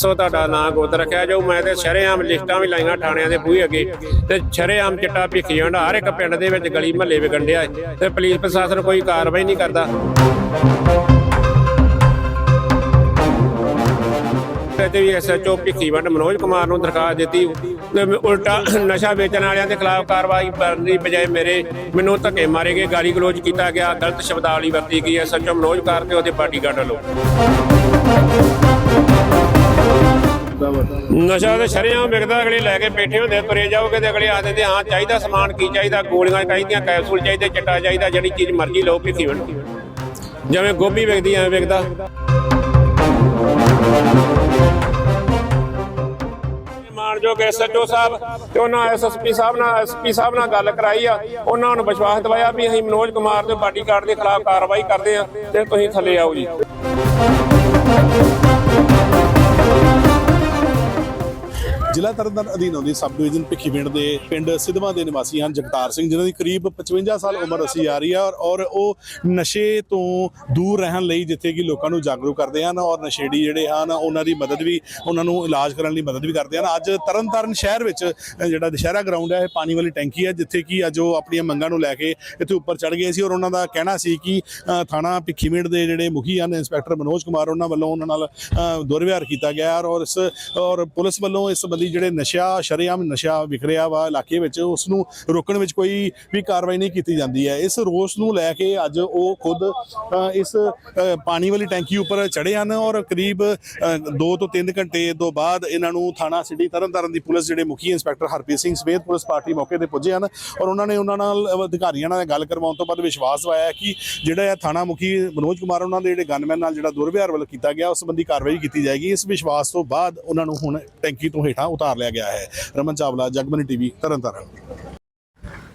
ਸੋ ਤੁਹਾਡਾ ਨਾਂ ਗੋਤ ਰੱਖਿਆ ਜੋ ਮੈਂ ਤੇ ਸ਼ਰੇਆਮ ਲਿਸਟਾਂ ਵੀ ਲਾਈਆਂ ਥਾਣਿਆਂ ਦੇ ਬੂਹੇ ਅੱਗੇ। ਤੇ ਸ਼ਰੇਆਮ ਚਿੱਟਾ ਭਿੱਖੀ ਜਾਂਦਾ, ਹਰ ਇੱਕ ਪਿੰਡ ਦੇ ਵਿੱਚ ਗਲੀ ਮਹੱਲੇ ਵਿਗੰਡਿਆ ਤੇ ਪੁਲਿਸ ਪ੍ਰਸ਼ਾਸਨ ਕੋਈ ਕਾਰਵਾਈ ਨਹੀਂ ਕਰਦਾ। ਤੇ ਵੀ ਐਸਐਚਓ ਭਿੱਖੀ ਵੰਡ ਮਨੋਜ ਕੁਮਾਰ ਨੂੰ ਦਰਖਾਸਤ ਦਿੱਤੀ। ਤੇ ਉਲਟਾ ਨਸ਼ਾ ਵੇਚਣ ਵਾਲਿਆਂ ਦੇ ਖਿਲਾਫ ਕਾਰਵਾਈ ਕਰਨ ਦੀ ਬਜਾਏ ਮੇਰੇ ਮੈਨੂੰ ਧੱਕੇ ਮਾਰੇ ਗਏ, ਗਾਲੀ ਗਲੋਚ ਕੀਤਾ ਗਿਆ, ਗਲਤ ਸ਼ਬਦਾਵਲੀ ਵਰਤੀ ਗਈ ਐਸਐਚਓ ਮਨੋਜ ਕੁਮਾਰ ਤੇ ਉਹਦੇ ਬਾਡੀਗਾਰਡ ਵੱਲੋਂ ਨਸ਼ਾ ਤੇ ਸ਼ਰਿਆਂ ਵਿਕਦਾ, ਅਗਲੇ ਲੈ ਕੇ ਬੈਠੇ ਹੁੰਦੇ ਤੁਰੇ ਜਾਓਗੇ ਤੇ ਅਗਲੇ ਆ ਦਿੰਦੇ ਹਾਂ ਚਾਹੀਦਾ ਸਮਾਨ ਕੀ ਚਾਹੀਦਾ, ਗੋਲੀਆਂ ਚਾਹੀਦੀਆਂ, ਕੈਪਸੂਲ ਚਾਹੀਦੇ, ਚਿੱਟਾ ਚਾਹੀਦਾ, ਜਿਹੜੀ ਚੀਜ਼ ਮਰਜ਼ੀ ਲਓ, ਭਿੱਖੀ ਵੰਡ ਜਿਵੇਂ ਗੋਭੀ ਵਿਕਦੀ, ਐ ਵਿਕਦਾ। ਮਾਨਯੋਗ ਐਸਐਚਓ ਸਾਹਿਬ ਤੇ ਉਹਨਾਂ ਐਸਐਸਪੀ ਸਾਹਿਬ ਨਾਲ ਐਸਪੀ ਸਾਹਿਬ ਨਾਲ ਗੱਲ ਕਰਾਈ ਆ, ਉਹਨਾਂ ਨੂੰ ਵਿਸ਼ਵਾਸ ਦਿਵਾਇਆ ਵੀ ਅਸੀਂ ਮਨੋਜ ਕੁਮਾਰ ਦੇ ਬਾਡੀਗਾਰਡ ਦੇ ਖਿਲਾਫ ਕਾਰਵਾਈ ਕਰਦੇ ਆ ਤੇ ਤੁਸੀਂ ਥੱਲੇ ਆਓ ਜੀ। ਜ਼ਿਲ੍ਹਾ ਤਰਨਤਾਰਨ ਅਧੀਨ ਆਉਂਦੀ ਸਬ ਡਿਵੀਜ਼ਨ ਭਿੱਖੀਵਿੰਡ ਦੇ ਪਿੰਡ ਸਿਧਵਾਂ ਦੇ ਨਿਵਾਸੀ ਹਨ ਜਗਤਾਰ ਸਿੰਘ ਜਿਨ੍ਹਾਂ ਦੀ ਕਰੀਬ 55 ਸਾਲ ਉਮਰ ਅਸੀਂ ਆ ਰਹੀ ਹੈ ਔਰ- ਔਰ ਉਹ ਨਸ਼ੇ ਤੋਂ ਦੂਰ ਰਹਿਣ ਲਈ ਜਿੱਥੇ ਕਿ ਲੋਕਾਂ ਨੂੰ ਜਾਗਰੂਕ ਕਰਦੇ ਹਨ ਔਰ ਨਸ਼ੇੜੀ ਜਿਹੜੇ ਹਨ ਉਹਨਾਂ ਦੀ ਮਦਦ ਵੀ ਉਹਨਾਂ ਨੂੰ ਇਲਾਜ ਕਰਨ ਲਈ ਮਦਦ ਵੀ ਕਰਦੇ ਹਨ। ਅੱਜ ਤਰਨਤਾਰਨ ਸ਼ਹਿਰ ਵਿੱਚ ਜਿਹੜਾ ਦੁਸ਼ਹਿਰਾ ਗਰਾਊਂਡ ਹੈ ਇਹ ਪਾਣੀ ਵਾਲੀ ਟੈਂਕੀ ਹੈ ਜਿੱਥੇ ਕਿ ਅੱਜ ਉਹ ਆਪਣੀਆਂ ਮੰਗਾਂ ਨੂੰ ਲੈ ਕੇ ਇੱਥੇ ਉੱਪਰ ਚੜ ਗਏ ਸੀ ਔਰ ਉਹਨਾਂ ਦਾ ਕਹਿਣਾ ਸੀ ਕਿ ਅ, ਥਾਣਾ ਭਿੱਖੀਵਿੰਡ ਦੇ ਜਿਹੜੇ ਮੁਖੀ ਹਨ ਇੰਸਪੈਕਟਰ ਮਨੋਜ ਕੁਮਾਰ ਉਹਨਾਂ ਵੱਲੋਂ ਉਹਨਾਂ ਨਾਲ ਦੁਰਵਿਹਾਰ ਕੀਤਾ ਗਿਆ ਔਰ ਇਸ ਔਰ ਪੁਲਿਸ ਵੱਲੋਂ ਇਸ ਸੰਬੰਧੀ ਜਿਹੜੇ ਨਸ਼ਾ, ਸ਼ਰੇਆਮ ਨਸ਼ਾ ਵਿਕ ਰਿਹਾ ਵਾ ਇਲਾਕੇ ਵਿੱਚ ਉਸ ਨੂੰ ਰੋਕਣ ਵਿੱਚ ਕੋਈ ਵੀ ਕਾਰਵਾਈ ਨਹੀਂ ਕੀਤੀ ਜਾਂਦੀ ਹੈ। ਇਸ ਰੋਸ ਨੂੰ ਲੈ ਕੇ ਅੱਜ ਉਹ ਖੁਦ ਇਸ ਪਾਣੀ ਵਾਲੀ ਟੈਂਕੀ ਉੱਪਰ ਚੜੇ ਹਨ ਔਰ ਕਰੀਬ 2 ਤੋਂ 3 ਘੰਟੇ ਤੋਂ ਬਾਅਦ ਇਹਨਾਂ ਨੂੰ ਥਾਣਾ ਸਿਟੀ ਤਰਨਤਾਰਨ ਦੀ ਪੁਲਿਸ ਜਿਹੜੇ ਮੁਖੀ ਇੰਸਪੈਕਟਰ ਹਰਪ੍ਰੀਤ ਸਿੰਘ ਸਮੇਤ ਪੁਲਿਸ ਪਾਰਟੀ ਮੌਕੇ ਤੇ ਪੁੱਜੇ ਹਨ ਔਰ ਉਹਨਾਂ ਨੇ ਉਹਨਾਂ ਨਾਲ ਅਧਿਕਾਰੀਆਂ ਨਾਲ ਗੱਲ ਕਰਵਾਉਣ ਤੋਂ ਬਾਅਦ ਵਿਸ਼ਵਾਸ ਦਵਾਇਆ ਕਿ ਜਿਹੜਾ ਇਹ ਥਾਣਾ ਮੁਖੀ ਮਨੋਜ ਕੁਮਾਰ ਉਹਨਾਂ ਦੇ ਜਿਹੜੇ ਗਨਮੈਨ ਨਾਲ ਜਿਹੜਾ ਦੁਰਵਿਹਾਰ ਵੱਲ ਕੀਤਾ ਗਿਆ, ਉਸ ਸੰਬੰਧੀ ਕਾਰਵਾਈ ਕੀਤੀ ਜਾਏਗੀ। ਇਸ ਵਿਸ਼ਵਾਸ ਤੋਂ ਬਾਅਦ ਉਹਨਾਂ ਨੂੰ ਹੁਣ ਟੈਂਕੀ ਤੋਂ ਹੇਠਾਂ ਉਤਾਰ ਲਿਆ ਗਿਆ ਹੈ। ਰਮਨ ਚਾਵਲਾ ਜਗਮਨੀ ਟੀਵੀ ਤਰਨਤਾਰਨ।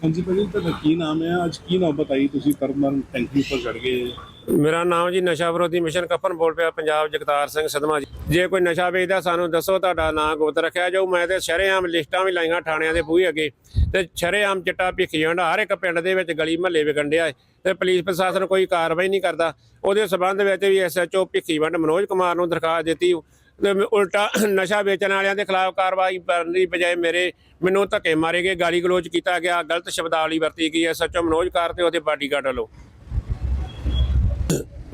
ਹਾਂਜੀ ਭਾਜੀ ਤੁਹਾਡਾ ਕੀ ਨਾਮ ਹੈ? ਅੱਜ ਕੀ ਨਾਮ ਬਤਾਈ ਤੁਸੀਂ ਤਰਨਤਾਰਨ ਟੈਂਕੀ ਉੱਪਰ ਚੜ ਗਏ। ਮੇਰਾ ਨਾਮ ਜੀ ਨਸ਼ਾ ਵਿਰੋਧੀ ਮਿਸ਼ਨ ਕਪਨ ਬੋਲ ਪਿਆ ਪੰਜਾਬ ਜਗਤਾਰ ਸਿੰਘ ਸਦਮਾ ਜੀ। ਜੇ ਕੋਈ ਨਸ਼ਾ ਵੇਚਦਾ ਸਾਨੂੰ ਦੱਸੋ ਤੁਹਾਡਾ ਨਾਂ ਗੋਤ ਰੱਖਿਆ ਜਾਊ। ਮੈਂ ਤੇ ਸ਼ਰੇਆਮ ਲਿਸਟਾਂ ਵੀ ਲਾਈਆਂ ਥਾਣਿਆਂ ਦੇ ਬੂਹੇ ਅੱਗੇ। ਤੇ ਸ਼ਰੇਆਮ ਚਿੱਟਾ ਭਿੱਖੀ ਜਾਂਦਾ ਹਰ ਇੱਕ ਪਿੰਡ ਦੇ ਵਿੱਚ ਗਲੀ ਮਹੱਲੇ ਵਿਗੰਡਿਆ ਤੇ ਪੁਲਿਸ ਪ੍ਰਸ਼ਾਸਨ ਕੋਈ ਕਾਰਵਾਈ ਨਹੀਂ ਕਰਦਾ। ਉਹਦੇ ਸਬੰਧ ਵਿੱਚ ਵੀ ਐਸਐਚਓ ਭਿੱਖੀ ਵੰਡ ਮਨੋਜ ਕੁਮਾਰ ਨੂੰ ਦਰਖਾਸਤ ਦਿੱਤੀ ਉਲਟਾ ਨਸ਼ਾ ਵੇਚਣ ਵਾਲਿਆਂ ਦੇ ਖਿਲਾਫ ਕਾਰਵਾਈ ਕਰਨ ਦੀ ਬਜਾਏ ਮੇਰੇ ਮੈਨੂੰ ਧੱਕੇ ਮਾਰੇ ਗਏ ਗਾਲੀ ਗਲੋਚ ਕੀਤਾ ਗਿਆ ਗਲਤ ਸ਼ਬਦਾਵਲੀ ਵਰਤੀ ਗਈ ਹੈ। ਸੱਚੋ ਮਨੋਜ ਕਾਰ ਤੇ ਉਹਦੇ ਬਾਡੀਗਾਰਡ ਵੱਲੋਂ।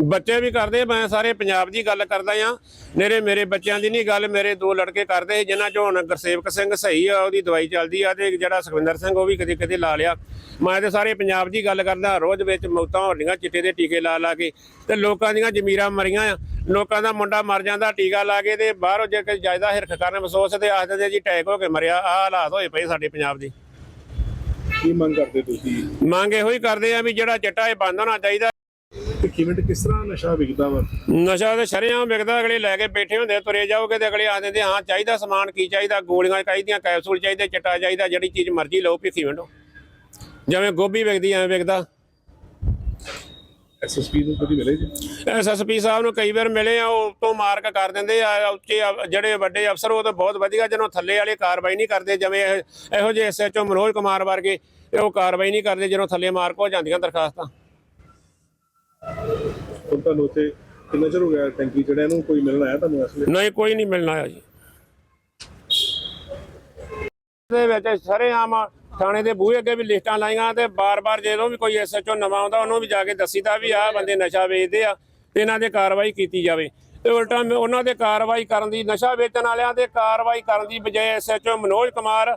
ਬੱਚੇ ਵੀ ਕਰਦੇ ਮੈਂ ਸਾਰੇ ਪੰਜਾਬ ਦੀ ਗੱਲ ਕਰਦਾ ਆ ਮੇਰੇ ਮੇਰੇ ਬੱਚਿਆਂ ਦੀ ਨਹੀਂ ਗੱਲ ਮੇਰੇ ਦੋ ਲੜਕੇ ਕਰਦੇ ਸੀ, ਜਿਨ੍ਹਾਂ ਚੋਂ ਹੁਣ ਗੁਰਸੇਵਕ ਸਿੰਘ ਸਹੀ ਆ ਉਹਦੀ ਦਵਾਈ ਚੱਲਦੀ ਆ ਤੇ ਜਿਹੜਾ ਸੁਖਵਿੰਦਰ ਸਿੰਘ ਉਹ ਵੀ ਕਦੇ ਕਦੇ ਲਾ ਲਿਆ। ਮੈਂ ਤੇ ਸਾਰੇ ਪੰਜਾਬ ਦੀ ਗੱਲ ਕਰਦਾ ਰੋਜ਼ ਵਿੱਚ ਮੌਤਾਂ ਹੋ ਰਹੀਆਂ ਚਿੱਟੇ ਦੇ ਟੀਕੇ ਲਾ ਲਾ ਕੇ ਤੇ ਲੋਕਾਂ ਦੀਆਂ ਜ਼ਮੀਰਾਂ ਮਰੀਆਂ ਆ। ਲੋਕਾਂ ਦਾ ਮੁੰਡਾ ਮਰ ਜਾਂਦਾ ਟੀਕਾ ਲਾ ਕੇ ਤੇ ਬਾਹਰੋਂ ਜੇ ਕੋਈ ਜਾਇਦਾ ਹਿਰਖ ਕਰਨ ਮਹਿਸੂਸ ਤੇ ਆਖਦੇ ਨੇ ਜੀ ਅਟੈਕ ਹੋ ਕੇ ਮਰਿਆ ਆ ਹਾਲਾਤ ਹੋਏ ਪਏ ਸਾਡੇ ਪੰਜਾਬ ਦੇ। ਕੀ ਮੰਗ ਕਰਦੇ ਤੁਸੀਂ? ਮੰਗ ਇਹੋ ਹੀ ਕਰਦੇ ਆ ਵੀ ਜਿਹੜਾ ਚਿੱਟਾ ਇਹ ਬੰਦ ਹੋਣਾ ਚਾਹੀਦਾ। ਭਿੱਖੀਵਿੰਡ ਕਿਸ ਤਰ੍ਹਾਂ ਨਸ਼ਾ ਵਿਕਦਾ ਵਾ? ਨਸ਼ਾ ਤੇ ਸ਼ਰੇਆਮ ਵਿਕਦਾ ਅਗਲੇ ਲੈ ਕੇ ਬੈਠੇ ਹੁੰਦੇ ਤੁਰੇ ਜਾਓਗੇ ਤੇ ਅਗਲੇ ਆ ਦਿੰਦੇ ਹਾਂ ਚਾਹੀਦਾ ਸਮਾਨ ਕੀ ਚਾਹੀਦਾ ਗੋਲੀਆਂ ਚਾਹੀਦੀਆਂ ਕੈਪਸੂਲ ਚਾਹੀਦੇ ਚਿੱਟਾ ਚਾਹੀਦਾ ਜਿਹੜੀ ਚੀਜ਼ ਮਰਜ਼ੀ ਲਓ ਭਿੱਖੀ ਵੰਡੋ। ਜਿਵੇਂ ਗੋਭੀ ਵਿਕਦੀ ਐ ਵਿਕਦਾ। ਐਸਐਸਪੀ ਨੂੰ ਕਦੀ ਮਿਲੇ ਜੀ? ਐਸਐਸਪੀ ਸਾਹਿਬ ਨੂੰ ਕਈ ਵਾਰ ਮਿਲੇ ਆ ਉਹ ਤੋਂ ਮਾਰਕ ਕਰ ਦਿੰਦੇ ਆ ਉੱਚੇ ਅਫ- ਜਿਹੜੇ ਵੱਡੇ ਅਫਸਰ ਉਹ ਤਾਂ ਬਹੁਤ ਵਧੀਆ ਜਿਹਨੂੰ ਥੱਲੇ ਵਾਲੇ ਕਾਰਵਾਈ ਨਹੀਂ ਕਰਦੇ ਜਿਵੇਂ ਇਹ- ਇਹੋ ਜਿਹੇ ਐਸਐਚਓ ਮਨੋਜ ਕੁਮਾਰ ਵਰਗੇ ਇਹ ਉਹ ਕਾਰਵਾਈ ਨਹੀਂ ਕਰਦੇ ਜਦੋਂ ਥੱਲੇ ਮਾਰਕ ਹੋ ਜਾਂਦੀਆਂ ਦਰਖਾਸਤਾਂ। ਹੁਣ ਤੁਹਾਨੂੰ ਉੱਥੇ ਕਿੰਨਾ ਚਿਰ ਹੋ ਗਿਆ ਟੈਂਕੀ ਚੜਿਆ ਨੂੰ? ਕੋਈ ਮਿਲਣ ਆਇਆ ਤੁਹਾਨੂੰ ਅਸਲੇ ਨਹੀਂ ਕੋਈ ਨਹੀਂ ਮਿਲਣਾ ਆ ਜੀ। ਦੇ ਵਿੱਚ ਸਰੇਆਮ ਥਾਣੇ ਦੇ ਬੂਹੇ ਅੱਗੇ ਵੀ ਲਿਸਟਾਂ ਲਾਈਆਂ ਤੇ ਬਾਰ-ਬਾਰ ਜਦੋਂ ਵੀ ਕੋਈ ਐਸਐਚਓ ਨਵਾਂ ਆਉਂਦਾ, ਉਹਨੂੰ ਵੀ ਜਾ ਕੇ ਦੱਸੀਦਾ ਵੀ ਆਹ ਬੰਦੇ ਨਸ਼ਾ ਵੇਚਦੇ ਆ ਤੇ ਇਹਨਾਂ ਦੇ ਕਾਰਵਾਈ ਕੀਤੀ ਜਾਵੇ। ਤੇ ਉਲਟਾ ਉਹਨਾਂ ਦੇ ਕਾਰਵਾਈ ਕਰਨ ਦੀ, ਨਸ਼ਾ ਵੇਚਣ ਵਾਲਿਆਂ ਦੇ ਕਾਰਵਾਈ ਕਰਨ ਦੀ ਬਜਾਏ ਐਸਐਚਓ ਮਨੋਜ ਕੁਮਾਰ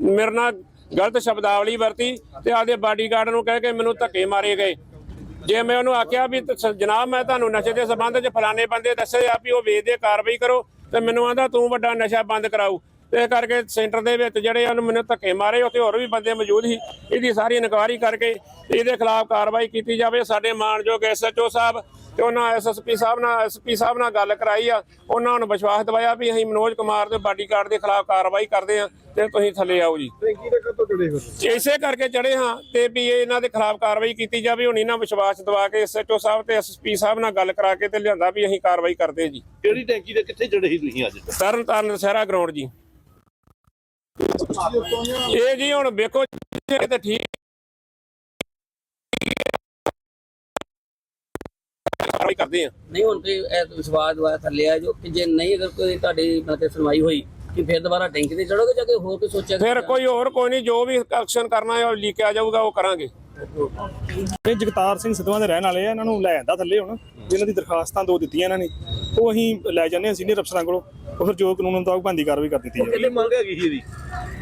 ਮੇਰੇ ਨਾਲ ਗਲਤ ਸ਼ਬਦਾਵਲੀ ਵਰਤੀ ਤੇ ਆਦੇ ਬਾਡੀਗਾਰਡ ਨੂੰ ਕਹਿ ਕੇ ਮੈਨੂੰ ਧੱਕੇ ਮਾਰੇ ਗਏ। ਜੇ ਮੈਂ ਉਹਨੂੰ ਆਖਿਆ ਵੀ ਜਨਾਬ ਮੈਂ ਤੁਹਾਨੂੰ ਨਸ਼ੇ ਦੇ ਸੰਬੰਧ 'ਚ ਫਲਾਣੇ ਬੰਦੇ ਦੱਸੇ ਆ ਵੀ ਉਹ ਵੇਚਦੇ ਕਾਰਵਾਈ ਕਰੋ ਤੇ ਮੈਨੂੰ ਆਂਦਾ ਤੂੰ ਵੱਡਾ ਨਸ਼ਾ ਬੰਦ ਕਰਾਊ। ਤੇ ਕਰਕੇ ਸੈਂਟਰ ਦੇ ਵਿੱਚ ਜਿਹੜੇ ਉਹਨੂੰ ਮੈਨੂੰ ਧੱਕੇ ਮਾਰੇ ਉੱਥੇ ਹੋਰ ਵੀ ਬੰਦੇ ਮੌਜੂਦ ਸੀ। ਇਹਦੀ ਸਾਰੀ ਇਨਕੁਆਇਰੀ ਕਰਕੇ ਇਹਦੇ ਖਿਲਾਫ ਕਾਰਵਾਈ ਕੀਤੀ ਜਾਵੇ। ਸਾਡੇ ਮਾਨਯੋਗ ਐਸਐਚਓ ਸਾਹਿਬ ਤੇ ਉਹਨਾਂ ਐਸਐਸਪੀ ਸਾਹਿਬ ਨਾਲ ਐਸਪੀ ਸਾਹਿਬ ਨਾਲ ਗੱਲ ਕਰਾਈ ਆ। ਉਹਨਾਂ ਨੂੰ ਵਿਸ਼ਵਾਸ ਦਿਵਾਇਆ ਵੀ ਅਸੀਂ ਮਨੋਜ ਕੁਮਾਰ ਦੇ ਬਾਡੀਗਾਰਡ ਦੇ ਖਿਲਾਫ ਕਾਰਵਾਈ ਕਰਦੇ ਆ ਤੇ ਤੁਸੀਂ ਥੱਲੇ ਆਓ ਜੀ। ਇਸੇ ਕਰਕੇ ਚੜੇ ਹਾਂ ਤੇ ਵੀ ਇਹ ਇਹਨਾਂ ਦੇ ਖਿਲਾਫ ਕਾਰਵਾਈ ਕੀਤੀ ਜਾਵੇ। ਹੁਣ ਇਹਨਾਂ ਵਿਸ਼ਵਾਸ ਦਿਵਾ ਕੇ ਐਸਐਚਓ ਸਾਹਿਬ ਤੇ ਐਸਪੀ ਸਾਹਿਬ ਨਾਲ ਗੱਲ ਕਰਾ ਕੇ ਤੇ ਲਿਆਂਦਾ ਵੀ ਅਸੀਂ ਕਾਰਵਾਈ ਕਰਦੇ ਜੀ। ਕਿਹੜੀ ਟੈਂਕੀ ਦੇ ਕਿੱਥੇ ਚੜੇ ਸੀ ਤੁਸੀਂ ਅੱਜ ਤਰਨ ਤਾਰਨ ਦਸ਼ਹਿਰਾ ਗਰਾਊਂਡ ਜੀ। ਇਹ ਜੀ ਹੁਣ ਵੇਖੋ ਜੇ ਤੇ ਠੀਕ ਕਾਰਵਾਈ ਕਰਦੇ ਆ। ਨਹੀਂ ਹੁਣ ਤੇ ਇਹ ਵਿਸ਼ਵਾਸ ਦਵਾਇਆ ਥੱਲੇ ਆ ਜੋ ਕਿ ਜੇ ਨਹੀਂ ਅਗਰ ਕੋਈ ਤੁਹਾਡੀ ਮਤਲਬ ਕਿ ਸੁਣਵਾਈ ਹੋਈ ਕਿ ਫਿਰ ਦੁਬਾਰਾ ਟੈਂਕੀ ਤੇ ਚੜੋਗੇ ਜਾਂ ਕੋਈ ਹੋਰ ਕੋਈ ਸੋਚਿਆ ਫਿਰ ਕੋਈ ਹੋਰ ਕੋਈ ਨਹੀਂ ਜੋ ਵੀ ਐਕਸ਼ਨ ਕਰਨਾ ਹੈ ਉਹ ਲਿਖਿਆ ਜਾਊਗਾ ਉਹ ਕਰਾਂਗੇ। ਇਹ ਜਗਤਾਰ ਸਿੰਘ ਸਿੱਧਵਾਂ ਦੇ ਰਹਿਣ ਵਾਲੇ ਆ ਇਹਨਾਂ ਨੂੰ ਲੈ ਜਾਂਦਾ ਥੱਲੇ ਹੁਣ ਇਹਨਾਂ ਦੀ ਦਰਖਾਸਤਾਂ ਦੋ ਦਿੱਤੀਆਂ ਇਹਨਾਂ ਨੇ। ਉਹ ਅਸੀਂ ਲੈ ਜਾਂਦੇ ਹਾਂ ਸੀਨੀਅਰ ਅਫਸਰਾਂ ਕੋਲੋਂ। ਉਹ ਫਿਰ ਜੋ ਕਾਨੂੰਨ ਮੁਤਾਬਕ ਬੰਦੀ ਕਾਰਵਾਈ ਕਰ ਦਿੱਤੀ ਜਾਵੇ। ਕਿੰਨੀ ਮੰਗ ਹੈਗੀ ਸੀ ਇਹਦੀ?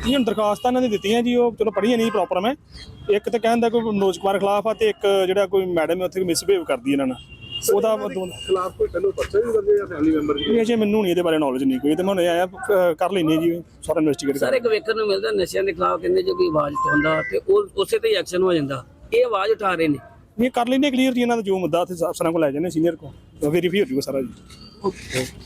ਇਹ ਹੁਣ ਦਰਖਾਸਤਾਂ ਇਹਨਾਂ ਦੀ ਦਿੱਤੀਆਂ ਜੀ ਉਹ ਚਲੋ ਪੜ੍ਹੀਆਂ ਨਹੀਂ ਪ੍ਰੋਪਰ ਮੈਂ। ਇੱਕ ਤਾਂ ਕਹਿੰਦਾ ਕੋਈ ਮਨੋਜ ਕੁਮਾਰ ਖਿਲਾਫ ਆ ਤੇ ਇੱਕ ਜਿਹੜਾ ਕੋਈ ਮੈਡਮ ਹੈ ਉੱਥੇ ਮਿਸਬਿਹੇਵ ਕਰਦੀ ਇਹਨਾਂ ਨਾਲ। ਉਹਦਾ ਖਿਲਾਫ ਕੋਈ ਪਹਿਲੋਂ ਪਰਚਾ ਵੀ ਦਰਜ ਜਾਂ ਫੈਮਿਲੀ ਮੈਂਬਰ ਇਹ ਅਜੇ ਮੈਨੂੰ ਨਹੀਂ ਇਹਦੇ ਬਾਰੇ ਨੌਲੇਜ ਨਹੀਂ ਕੋਈ। ਤੇ ਮੈਂ ਹੁਣੇ ਆਇਆ ਅਹ ਕਰ ਲੈਨੇ ਜੀ ਸਾਰਾ ਇਨਵੈਸਟੀਗੇਟ ਸਰ ਇੱਕ ਵੇਖਣ ਨੂੰ ਮਿਲਦਾ ਨਸ਼ਿਆਂ ਦੇ ਖਿਲਾਫ ਕਹਿੰਦੇ ਜੇ ਕੋਈ ਆਵਾਜ਼ ਉਠਾਉਂਦਾ ਤੇ ਉਹ ਉਸੇ ਤੇ ਐਕਸ਼ਨ ਹੋ ਜਾਂਦਾ। ਇਹ ਆਵਾਜ਼ ਉਠਾ ਰਹੇ ਨੇ। ਇਹ ਕਰ ਲੈਨੇ ਕਲੀਅਰ ਜੀ ਇਹਨਾਂ ਦਾ ਜੋ ਮੁੱਦਾ ਉੱਥੇ ਅਫਸਰਾਂ ਕੋਲ ਲੈ ਜਾਂਦੇ ਸੀਨੀਅਰ ਕੋਲ। ਵੈਰੀਫਾਈ ਹੋ ਜੂਗਾ ਸਾਰਾ ਜੀ।